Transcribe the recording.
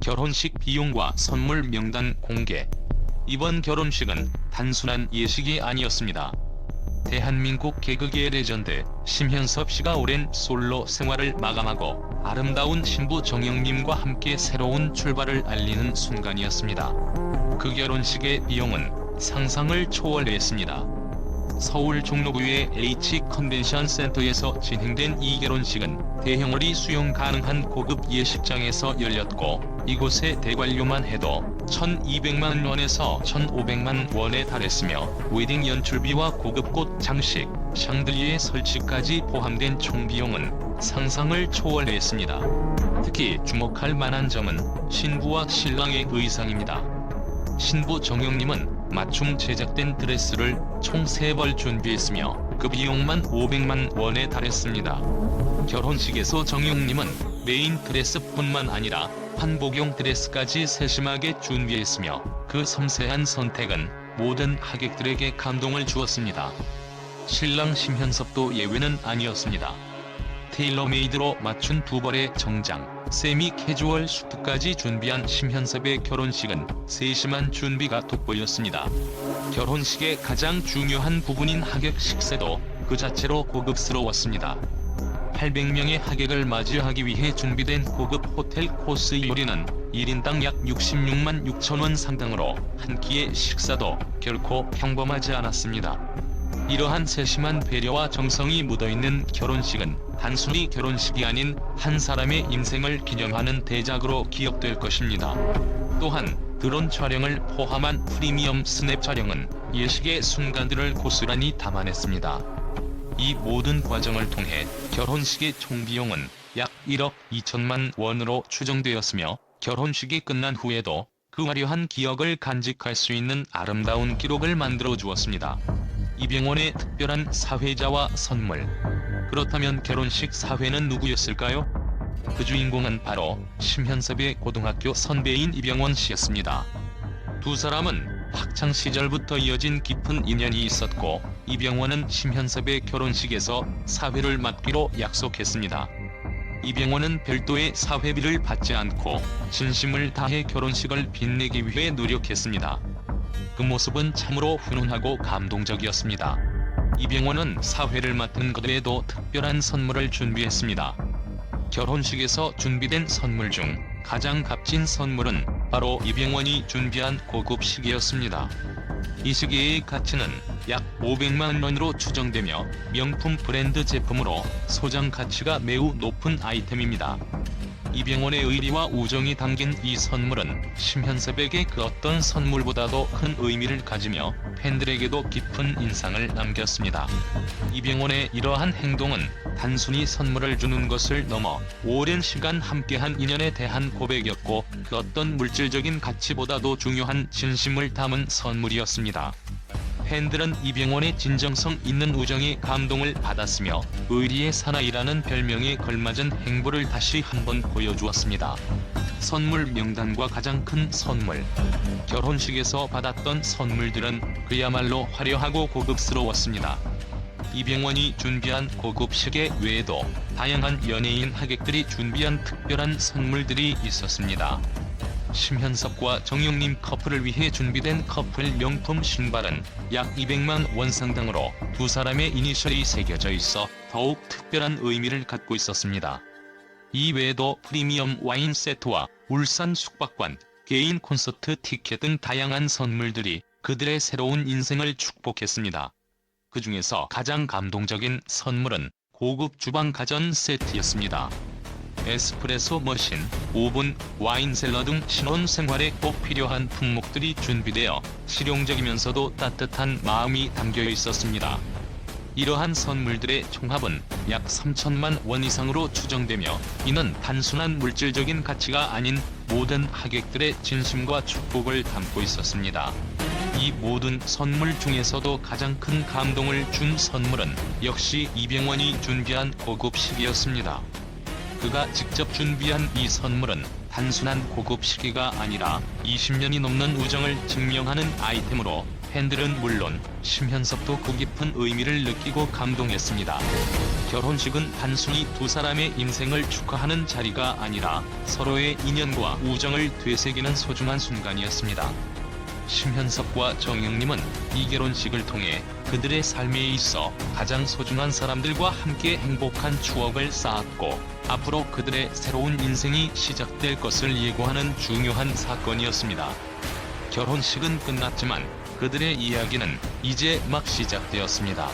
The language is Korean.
결혼식 비용과 선물 명단 공개. 이번 결혼식은 단순한 예식이 아니었습니다. 대한민국 개그계의 레전드 심현섭 씨가 오랜 솔로 생활을 마감하고 아름다운 신부 정영님과 함께 새로운 출발을 알리는 순간이었습니다. 그 결혼식의 비용은 상상을 초월했습니다. 서울 종로구의 H 컨벤션 센터에서 진행된 이 결혼식은 대형어리 수용 가능한 고급 예식장에서 열렸고 이곳의 대관료만 해도 1200만 원에서 1500만 원에 달했으며 웨딩 연출비와 고급 꽃 장식, 샹들리에 설치까지 포함된 총 비용은 상상을 초월했습니다. 특히 주목할 만한 점은 신부와 신랑의 의상입니다. 신부 정영님은 맞춤 제작된 드레스를 총 3벌 준비했으며 그 비용만 500만 원에 달했습니다. 결혼식에서 정영님은 메인 드레스뿐만 아니라 한복용 드레스까지 세심하게 준비했으며 그 섬세한 선택은 모든 하객들에게 감동을 주었습니다. 신랑 심현섭도 예외는 아니었습니다. 테일러메이드로 맞춘 두 벌의 정장, 세미 캐주얼 수트까지 준비한 심현섭의 결혼식은 세심한 준비가 돋보였습니다. 결혼식의 가장 중요한 부분인 하객 식세도 그 자체로 고급스러웠습니다. 800명의 하객을 맞이하기 위해 준비된 고급 호텔 코스 요리는 1인당 약 66만 6천원 상당으로 한 끼의 식사도 결코 평범하지 않았습니다. 이러한 세심한 배려와 정성이 묻어있는 결혼식은 단순히 결혼식이 아닌 한 사람의 인생을 기념하는 대작으로 기억될 것입니다. 또한 드론 촬영을 포함한 프리미엄 스냅 촬영은 예식의 순간들을 고스란히 담아냈습니다. 이 모든 과정을 통해 결혼식의 총 비용은 약 1억 2천만 원으로 추정되었으며 결혼식이 끝난 후에도 그 화려한 기억을 간직할 수 있는 아름다운 기록을 만들어 주었습니다. 이병헌의 특별한 사회자와 선물. 그렇다면 결혼식 사회는 누구였을까요? 그 주인공은 바로 심현섭의 고등학교 선배인 이병헌 씨였습니다. 두 사람은 학창 시절부터 이어진 깊은 인연이 있었고 이병헌은 심현섭의 결혼식에서 사회를 맡기로 약속했습니다. 이병헌은 별도의 사회비를 받지 않고 진심을 다해 결혼식을 빛내기 위해 노력했습니다. 그 모습은 참으로 훈훈하고 감동적이었습니다. 이병헌은 사회를 맡은 그들에도 특별한 선물을 준비했습니다. 결혼식에서 준비된 선물 중 가장 값진 선물은 바로 이병헌이 준비한 고급 시계였습니다. 이 시계의 가치는 약 500만 원으로 추정되며 명품 브랜드 제품으로 소장 가치가 매우 높은 아이템입니다. 이병헌의 의리와 우정이 담긴 이 선물은 심현섭에게 그 어떤 선물보다도 큰 의미를 가지며 팬들에게도 깊은 인상을 남겼습니다. 이병헌의 이러한 행동은 단순히 선물을 주는 것을 넘어 오랜 시간 함께한 인연에 대한 고백이었고 그 어떤 물질적인 가치보다도 중요한 진심을 담은 선물이었습니다. 팬들은 이병헌의 진정성 있는 우정에 감동을 받았으며 의리의 사나이라는 별명에 걸맞은 행보를 다시 한번 보여주었습니다. 선물 명단과 가장 큰 선물 결혼식에서 받았던 선물들은 그야말로 화려하고 고급스러웠습니다. 이병헌이 준비한 고급 시계 외에도 다양한 연예인 하객들이 준비한 특별한 선물들이 있었습니다. 심현섭과 정영님 커플을 위해 준비된 커플 명품 신발은 약 200만 원 상당으로 두 사람의 이니셜이 새겨져 있어 더욱 특별한 의미를 갖고 있었습니다. 이 외에도 프리미엄 와인 세트와 울산 숙박권, 개인 콘서트 티켓 등 다양한 선물들이 그들의 새로운 인생을 축복했습니다. 그 중에서 가장 감동적인 선물은 고급 주방 가전 세트였습니다. 에스프레소 머신, 오븐, 와인 셀러 등 신혼 생활에 꼭 필요한 품목들이 준비되어 실용적이면서도 따뜻한 마음이 담겨 있었습니다. 이러한 선물들의 총합은 약 3천만 원 이상으로 추정되며 이는 단순한 물질적인 가치가 아닌 모든 하객들의 진심과 축복을 담고 있었습니다. 이 모든 선물 중에서도 가장 큰 감동을 준 선물은 역시 이병헌이 준비한 고급 시계였습니다. 그가 직접 준비한 이 선물은 단순한 고급 시기가 아니라 20년이 넘는 우정을 증명하는 아이템으로 팬들은 물론 심현섭도 그 깊은 의미를 느끼고 감동했습니다. 결혼식은 단순히 두 사람의 인생을 축하하는 자리가 아니라 서로의 인연과 우정을 되새기는 소중한 순간이었습니다. 심현섭과 정영님은 이 결혼식을 통해 그들의 삶에 있어 가장 소중한 사람들과 함께 행복한 추억을 쌓았고 앞으로 그들의 새로운 인생이 시작될 것을 예고하는 중요한 사건이었습니다. 결혼식은 끝났지만 그들의 이야기는 이제 막 시작되었습니다.